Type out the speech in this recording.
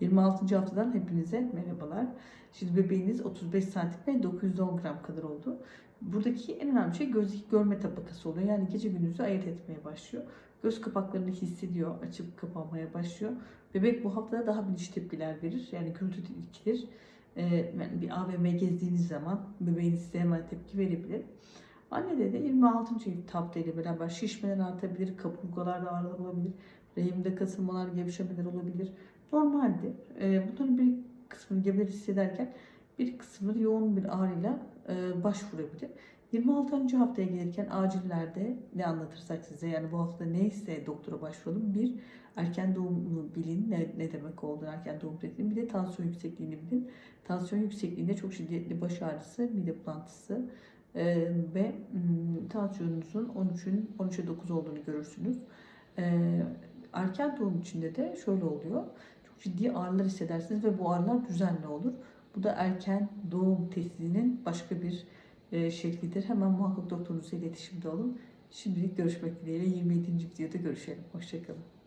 26. haftadan hepinize merhabalar. Şimdi bebeğiniz 35 santim ve 910 gram kadar oldu. Buradaki en önemli şey gözdeki görme tabakası oluyor. Yani gece gündüzü ayırt etmeye başlıyor. Göz kapaklarını hissediyor, açıp kapanmaya başlıyor. Bebek bu haftada daha bilinçli tepkiler verir. Yani gürültü ilkidir. Ee, yani bir AVM gezdiğiniz zaman bebeğiniz size hemen tepki verebilir. Annede de 26. hafta ile beraber şişmeler artabilir, kaburgalarda ağrılar olabilir, rahimde kasılmalar, gevşemeler olabilir. Normaldir. Ee, bunların bir kısmını gebeler hissederken bir kısmı yoğun bir ağrıyla e, başvurabilir. 26. haftaya gelirken acillerde ne anlatırsak size yani bu hafta neyse doktora başvuralım. Bir erken doğumu bilin ne, ne demek olduğunu erken doğum bilin. Bir de tansiyon yüksekliğini bilin. Tansiyon yüksekliğinde çok şiddetli baş ağrısı, mide bulantısı e, ve mm, tansiyonunuzun 13'ün 13'e 9 olduğunu görürsünüz. E, erken doğum içinde de şöyle oluyor. Çok ciddi ağrılar hissedersiniz ve bu ağrılar düzenli olur. Bu da erken doğum testinin başka bir e, şeklidir. Hemen muhakkak doktorunuzla iletişimde olun. Şimdilik görüşmek dileğiyle 27. videoda görüşelim. Hoşçakalın.